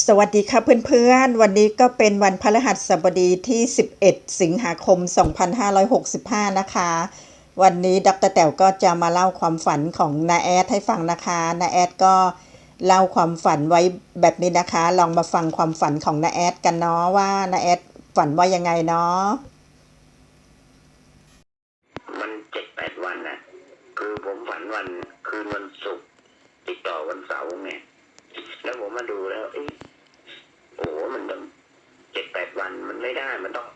สวัสดีค่ะเพื่อนๆ วันนี้ก็เป็นวันพฤหัสบดีที่ 11 สิงหาคม 2565 นะคะ วันนี้ดรแต๋วก็จะมาเล่าความฝันของนาแอดให้ฟังนะคะนาแอดก็เล่าความฝันไว้แบบนี้นะคะ ลองมาฟังความฝันของนาแอดกันเนาะว่านาแอดฝันว่ายังไงเนาะมันเจ็ดแปดวันนะคือผมฝันวันคืนวันศุกร์ติดต่อวันเสาร์ไงแล้วผมมาดูแล้วเอ้ย โอ้โหมันต้องเจ็ดแปดวันมันไม่ได้มันต้อง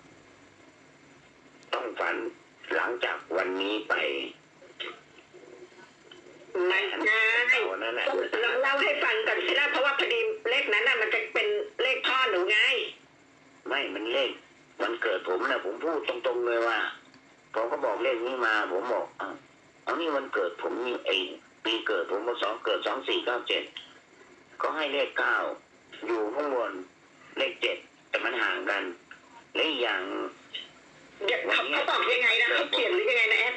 ต้องฝันหลังจากวันนี้ไปไม่ได้วันนั้นแหละลองเล่าให้ฟังก่อนสินะเพราะว่าพอดีเลขนั้นน่ะ มันจะเป็นเลขพ่อหนูไง ไม่มันเลขวันเกิดผมนะผมพูดตรงๆเลยว่าพอเขาบอกเลขนี้มา ผมบอกอ้าวเอานี่วันเกิดผมนี่ไอปีเกิดผมสองเกิดสองสี่เก้าเจ็ดก็ให้เลขเก้าอยู่ข้างบนเลขเจ็ดแต่มันห่างกันและ อีกอย่างเดี๋ยวเขาเขาบอกยังไงนะเขาเขียนหรือยังไงนะแอด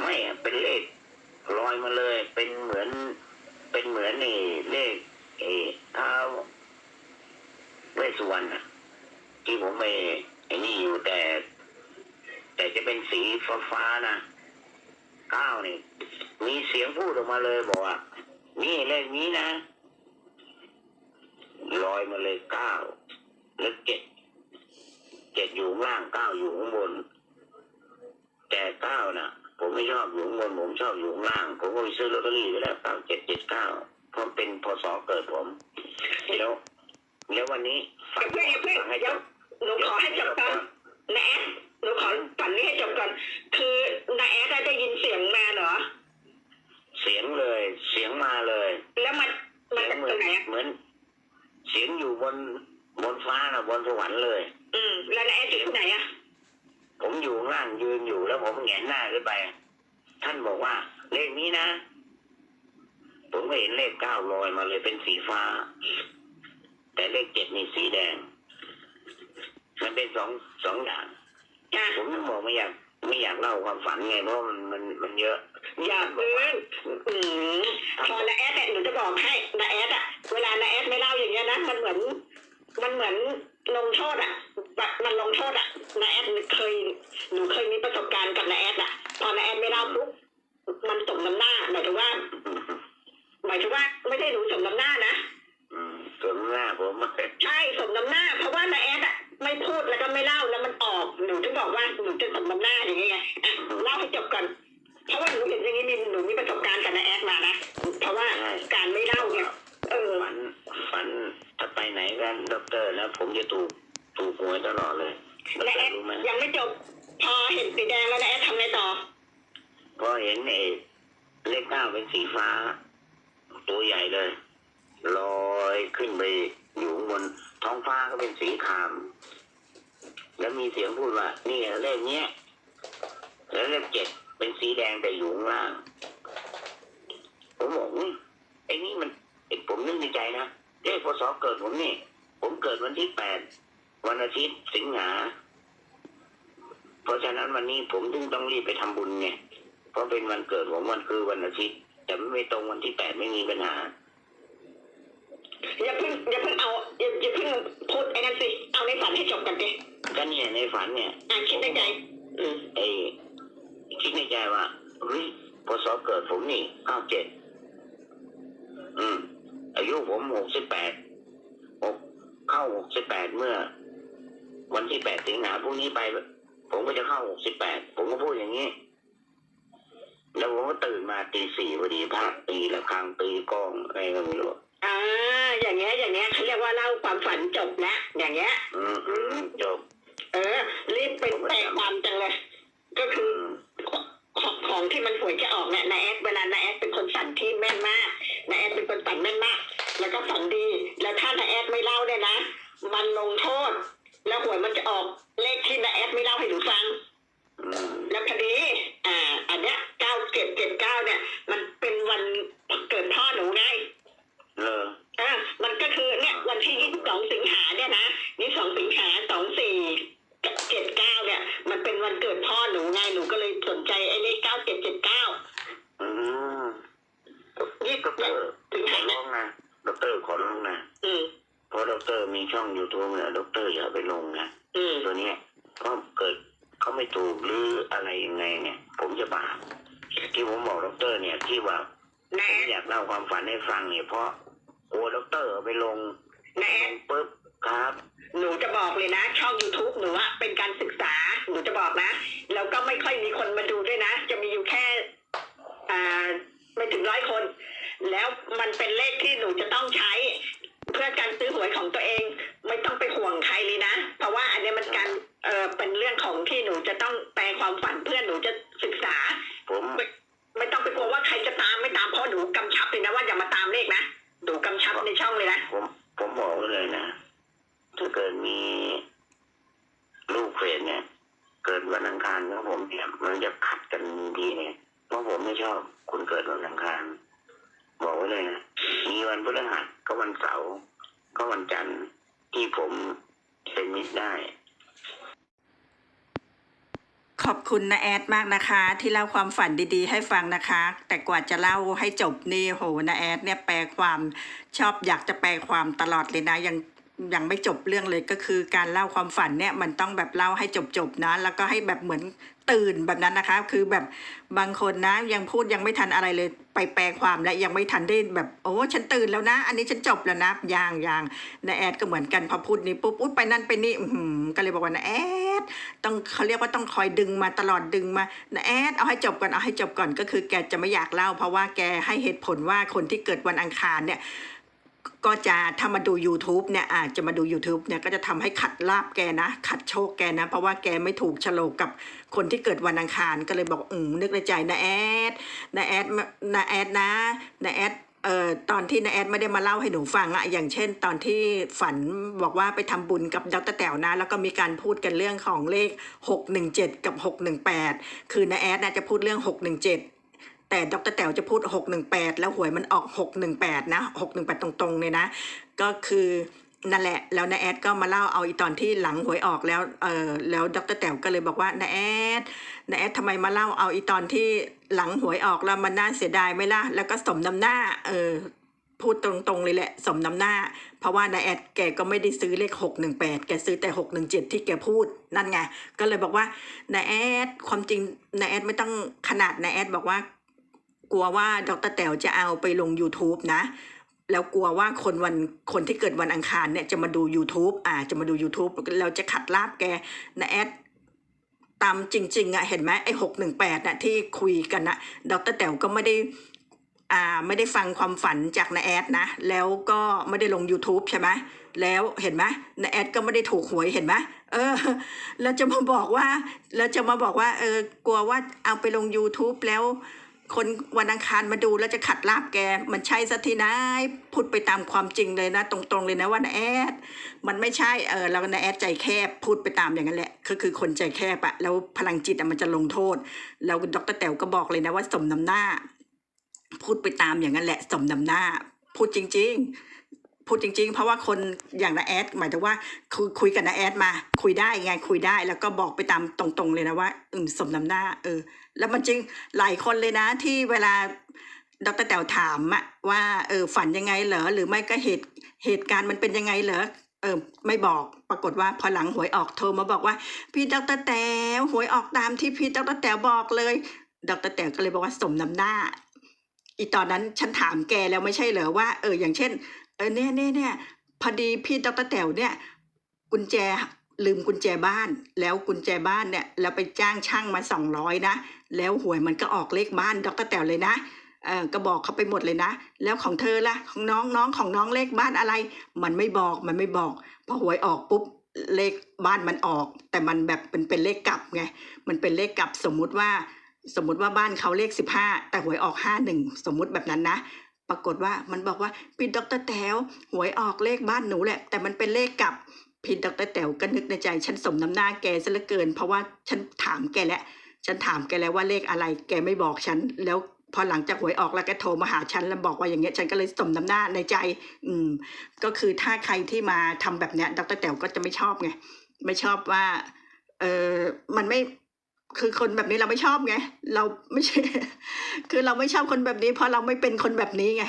ไม่อะเป็นเลขลอยมาเลย เป็นเหมือน เป็นเหมือนนี่เลขเออท้าวเวสสุวรรณอะที่ผมไปไอ้นี่อยู่แต่ แต่จะเป็นสีฟ้าฟ้าๆนะเก้านี่มีเสียงพูดออกมาเลยบอกว่านี่เลขนี้นะลอยมาเลยเก้าแล้วเจ็ด เจ็ดอยู่ข้างล่างเก้าอยู่ข้างบน แต่เก้าน่ะ ผมไม่ชอบอยู่ข้างบนผมชอบอยู่ข้างล่าง ผมก็ไปซื้อลอตเตอรี่ไปแล้วเก้าเจ็ดเจ็ดเก้าเพราะเป็นพศเกิดผมแล้วแล้ววันนี้เดี๋ยวเพื่อนเพื่อนให้เดี๋จยวบหนูขอให้จบก่อนนะแอดหนูขอฝันนี้ให้จบก่อนคือนาแอดได้ยินเสียงมาเหรอ เสียงเลย เสียงมาเลย แล้วมันมันเสียจางกเหมืตอรนงไหนอะเหมือน เสียงอยู่บนบนฟ้านะบนสวรรค์เลย ที่ไหนอะผมอยู่ข้างล่างยืนอยู่แล้วผมแหงนหน้าขึ้นไป ท่านบอกว่า เลขนี้นะ ผมก็เห็นเลขเก้าลอยมาเลยเป็นสีฟ้า แต่เลขเจ็ดนี่สีแดง มันเป็นสองสองอย่างอะผมยังบอกไม่อยากไม่อยากเล่าความฝันไงเพราะมันมันมันเยอะ อย่าเพิ่งอืมพอนาแอดเนี่ยหนูจะบอกให้นาแอดอะเวลานาแอดไม่เล่าอย่างเงี้ยนะมันเหมือน มันเหมือน ลงโทษอะแบบมันลงโทษอะนาแอดเคยหนูเคยมีประสบการณ์กับนาแอดอะพอนาแอดไม่เล่าปุ๊บมันสมน้ำหน้าหมายถึงว่าหมายถึงว่าไม่ได้หนูสมน้ำหน้านะอืมส่วนหน้าผมใช่สมน้ำหน้า เพราะว่านาแอดอะไม่พูดแล้วก็ไม่เล่าแล้วมันออกหนูถึงบอกว่าหนูจะสมน้ำหน้าอย่างเงี้ยไงอะเล่าให้จบก่อน ยังไม่จบ พอเห็นสีแดงแล้วนาแอดทำไงต่อ พอเห็นไอ้เลขเก้าเป็นสีฟ้า ตัวใหญ่เลยลอยขึ้นไปอยู่บนท้องฟ้าก็เป็นสีคราม แล้วมีเสียงพูดว่า นี่เลขเนี้ย แล้วเลขเจ็ดเป็นสีแดงแต่อยู่ล่าง ผมบอกไอ้นี่มันผมนึกในใจนะเลขพศเกิดผมนี่ ผมเกิดวันที่แปดวันอาทิตย์สิงหา เพราะฉะนั้นวันนี้ผมถึงต้องรีบไปทำบุญไงเพราะเป็นวันเกิดผมวันคือวันอาทิตย์แต่ไม่ตรงวันที่แปดไม่มีปัญหาอย่าเพิ่งอย่าเพิ่งเอาอย่าอย่าเพิ่งพูดไอ้นั่นสิเอาในฝันให้จบกันดิก็เนี่ยในฝันเนี่ยอะคิดในใจอืมไอ้คิดในใจว่าเฮ้ยพศเกิดผมนี่เก้าเจ็ดอืม อายุผมหกสิบแปดหกเข้าหกสิบแปดเมื่อ วันที่แปดสิงหาพรุ่งนี้ไป ผมก็จะเข้าหกสิบแปดผมก็พูดอย่างนี้ แล้วผมก็ตื่นมาตีสี่พอดีพระตีละครังตีกลองอะไรก็ไม่รู้อ่าอย่างเงี้ยอย่างเงี้ยเขาเรียกว่าเล่าความฝันจบแล้วอย่างเงี้ย อืมอืมจบ เออ รีบไปแตะตามจังเลย ก็คืออืมของของที่มันหวยจะออกเนี่ยนาแอดเวลานาแอดเป็นคนฝันที่แม่นมากนาแอดเป็นคนฝันแม่นมาก แล้วก็ฝันดี แล้วถ้านาแอดไม่เล่าเนี่ยนะ มันลงโทษ แล้วหวยมันจะออกเลข ที่นาแอดไม่เล่าให้หนูฟังอืมแล้วพอดีอ่า อันเนี้ยเก้าเจ็ดเจ็ดเก้าเนี่ย มันเป็นวันเกิดพ่อหนูไงเลออ่ามันก็คือเนี่ยวันที่ยี่สิบสองสิงหาเนี่ยนะยี่สองสิงหาสองสี่เจ็ดเก้าเนี่ย มันเป็นวันเกิดพ่อหนูไงหนูก็เลยสนใจไอ้เลขเก้าเจ็ดเจ็ดเก้าอืมยี่สิบด็อกเตอร์สิงขอหาร้องนะด็อกเตอร์ขอร้องนะอืมพอว่าด็อกเตอร์มีช่องยูทูบเนี่ยด็อกเตอร์อย่าไปลงนะ อืม ตัวเนี้ยก็เกิดเขาไม่ถูกหรืออะไรยังไงเนี่ย ผมจะบาปที่ ผมบอกด็อกเตอร์เนี่ยที่ว่านาผมแอดอยากเล่าความฝันให้ฟังเนี่ยเพราะกลัวด็อกเตอร์เอาไปลงนาแอลดงปุ๊บครับ หนูจะบอกเลยนะ ช่อง youtube หนูอะเป็นการศึกษา หนูจะบอกนะ แล้วก็ไม่ค่อยมีคนมาดูด้วยนะ จะมีอยู่แค่อ่าไม่ถึงร้อยคน แล้วมันเป็นเลขที่หนูจะต้องใช้ เพื่อการซื้อหวยของตัวเอง ไม่ต้องไปห่วงใครเลยนะ เพราะว่าอันเนี้ยมันการเออเป็นเรื่องของที่หนูจะต้องแปลความฝันเพื่อหนูจะ กิดวันอังครของผมเนี่ยมันจะขัดกันดีเนี่ยเพราะผมไม่ชอบคุณเกิดวันอังคารบอกไว้เลยนะมีวันพฤหัสก็วันเสาร์ก็วันจันทร์ที่ผมเป็นมิตรได้ ขอบคุณนะแอดมากนะคะ ที่เล่าความฝันดีๆ ให้ฟังนะคะ แต่กว่าจะเล่าให้จบนี่โหนะแอดเนี่ยแปลความชอบอยากจะแปลความตลอดเลยนะยัง ยังไม่จบเรื่องเลยก็คือการเล่าความฝันเนี่ยมันต้องแบบเล่าให้จบๆนะ แล้วก็ให้แบบเหมือนตื่นแบบนั้นนะคะ คือแบบบางคนนะยังพูดยังไม่ทันอะไรเลยไปแปลความและยังไม่ทันได้แบบโอ้ฉันตื่นแล้วนะ อันนี้ฉันจบแล้วนะยางยางนะแอดก็เหมือนกันพอพูดนี้ปุ๊บอุ๊ยไปนั่นไปนี่ก็เลยบอกว่านะแอดต้องเขาเรียกว่าต้องคอยดึงมาตลอดดึงมานะแอดเอาให้จบก่อนเอาให้จบก่อนก็คือแกจะไม่อยากเล่า เพราะว่าแกให้เหตุผลว่าคนที่เกิดวันอังคารเนี่ย ก็จะถ้ามาดู YouTube เนี่ยอาจจะมาดู YouTube เนี่ยก็จะทำให้ขัดลาบแกนะ ขัดโชคแกนะ เพราะว่าแกไม่ถูกโฉลกกับคนที่เกิดวันอังคารก็เลยบอกอืมนึกในใจนะแอดนะแอดนะแอดนะนะแอดเอ่อตอนที่นาแอดไม่ได้มาเล่าให้หนูฟังอะอย่างเช่น ตอนที่ฝันบอกว่าไปทำบุญกับดรแต๋วนะ แล้วก็มีการพูดกันเรื่องของเลข 617 กับ 618 คือนาแอดนะจะพูดเรื่อง 617 แต่ดรแต๋วจะพูด 618 แล้วหวยมันออก 618 นะ 618 ตรงๆเลยนะ ก็คือนั่นแหละ แล้วนาแอดก็มาเล่าเอาอีตอนที่หลังหวยออกแล้ว เออแล้วดรแต๋วก็เลยบอกว่านาแอดนาแอดทำไมมาเล่าเอาอีตอนที่หลังหวยออกแล้วมันน่าเสียดายไหมล่ะ แล้วก็สมน้ำหน้า เออ พูดตรงๆเลยแหละ สมน้ำหน้า เพราะว่านาแอดแกก็ไม่ได้ซื้อเลข 618 แกซื้อแต่ 617 ที่แกพูด นั่นไง ก็เลยบอกว่านาแอดความจริงนาแอดไม่ต้องขนาดนาแอดบอกว่า กลัวว่าดรแต๋วจะเอาไปลง YouTube นะ แล้วกลัวว่าคนวันคนที่เกิดวันอังคารเนี่ยจะมาดู YouTube อ่าจะมาดู YouTube เราจะขัดลาบแกนะแอดตามจริงๆอะเห็นไหมไอ้หกหนึ่งแปดน่ะที่คุยกันนะดรแต๋วก็ไม่ได้อ่าไม่ได้ฟังความฝันจากนาแอดนะ แล้วก็ไม่ได้ลง YouTube ใช่ไหมแล้วเห็นไหมนาแอดก็ไม่ได้ถูกหวยเห็นไหมเออแล้วจะมาบอกว่าแล้วจะมาบอกว่าเออกลัวว่าเอาไปลง YouTube แล้ว คนวันอังคารมาดูแล้วจะขัดลาบแก มันใช่สักทีนะพูดไปตามความจริงเลยนะ ตรงๆเลยนะว่านาแอด มันไม่ใช่เออเรานาแอดใจแคบพูดไปตามอย่างนั้นแหละก็คือคนใจแคบอะแล้วพลังจิตอะมันจะลงโทษ แล้วดรแต๋วก็บอกเลยนะว่าสมน้ำหน้า พูดไปตามอย่างนั้นแหละ สมน้ำหน้า พูดจริง ๆ พูดจริงๆ เพราะว่าคนอย่างนาแอดหมายถึงว่าคุยคุยกับนาแอดมา คุยได้ไงคุยได้แล้วก็บอกไปตามตรงๆเลยนะว่าอืมสมน้ำหน้า เออ แล้วมันจริงหลายคนเลยนะที่เวลาดรแต๋วถามอะว่าเออฝันยังไงเหรอหรือไม่ก็เหตุเหตุการณ์มันเป็นยังไงเหรอเออไม่บอกปรากฏว่าพอหลังหวยออกโทรมาบอกว่า พี่ดรแต๋วหวยออกตามที่พี่ดรแต๋วบอกเลยดรแต๋วก็เลยบอกว่าสมน้ำหน้า อีตอนนั้นฉันถามแกแล้วไม่ใช่เหรอว่าเอออย่างเช่น เออเนี่ยเนี่ยเนี่ยพอดีพี่ดรแต๋วเนี่ย กุญแจลืมกุญแจบ้าน แล้วกุญแจบ้านเนี่ยแล้วไปจ้างช่างมาสองร้อยนะแล้วหวยมันก็ออกเลขบ้านดรแต๋วเลยนะเออก็บอกเขาไปหมดเลยนะ แล้วของเธอละของน้องน้องของน้องเลขบ้านอะไร มันไม่บอกมันไม่บอกพอหวยออกปุ๊บเลขบ้านมันออก แต่มันแบบเป็นเป็นเลขกลับไงมันเป็นเลขกลับสมมุติว่า สมมุติว่าบ้านเขาเลขสิบห้าแต่หวยออกห้าหนึ่งสมมุติแบบนั้นนะปรากฏว่ามันบอกว่าพี่ดรแต๋วหวยออกเลขบ้านหนูแหละ แต่มันเป็นเลขกลับพี่ดรแต๋วก็นึกในใจ ฉันสมน้ำหน้าแกซะเหลือเกิน เพราะว่าฉันถามแกแล้วฉันถามแกแล้วว่าเลขอะไร แกไม่บอกฉัน แล้วพอหลังจากหวยออกแล้วแกโทรมาหาฉันแล้วบอกว่าอย่างเงี้ย ฉันก็เลยสมน้ำหน้าในใจ อืม ก็คือถ้าใครที่มาทำแบบเนี้ยดรแต๋วก็จะไม่ชอบไงไม่ชอบว่า เออมันไม่ คือคนแบบนี้เราไม่ชอบไง เราไม่ใช่ คือเราไม่ชอบคนแบบนี้ เพราะเราไม่เป็นคนแบบนี้ไง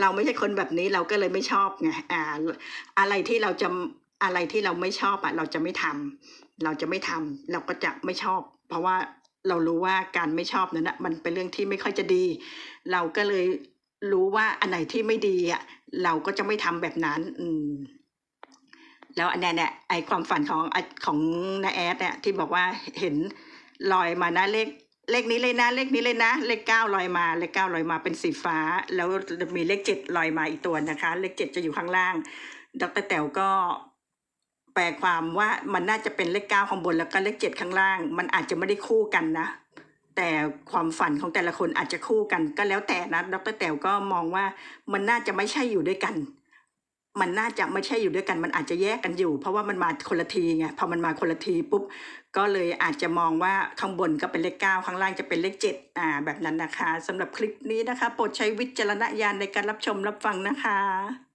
เราไม่ใช่คนแบบนี้เราก็เลยไม่ชอบไง อ่า อะไรที่เราจะอะไรที่เราไม่ชอบอะเราจะไม่ทำเราจะไม่ทำเราก็จะไม่ชอบ เพราะว่าเรารู้ว่าการไม่ชอบนั้นนะมันเป็นเรื่องที่ไม่ค่อยจะดี เราก็เลยรู้ว่าอันไหนที่ไม่ดีอะเราก็จะไม่ทำแบบนั้น อืมแล้วอันนี้เนี่ยไอความฝันของไอของนาแอดเนี่ยที่บอกว่าเห็น ลอยมานะเลขเลขนี้เลยนะ เลขนี้เลยนะ เลขเก้าลอยมา เลขเก้าลอยมาเป็นสีฟ้า แล้วมีเลขเจ็ดลอยมาอีกตัวนะคะ เลขเจ็ดจะอยู่ข้างล่าง ดรแต๋วก็แปลความว่ามันน่าจะเป็นเลขเก้าข้างบนแล้วก็เลขเจ็ดข้างล่าง มันอาจจะไม่ได้คู่กันนะ แต่ความฝันของแต่ละคนอาจจะคู่กันก็แล้วแต่นะดรแต๋วก็มองว่ามันน่าจะไม่ใช่อยู่ด้วยกัน มันน่าจะไม่ใช่อยู่ด้วยกัน มันอาจจะแยกกันอยู่ เพราะว่ามันมาคนละทีไงพอมันมาคนละทีปุ๊บก็เลยอาจจะมองว่าข้างบนก็เป็นเลขเก้าข้างล่างจะเป็นเลขเจ็ดอ่าแบบนั้นนะคะสำหรับคลิปนี้นะคะ โปรดใช้วิจารณญาณในการรับชมรับฟังนะคะ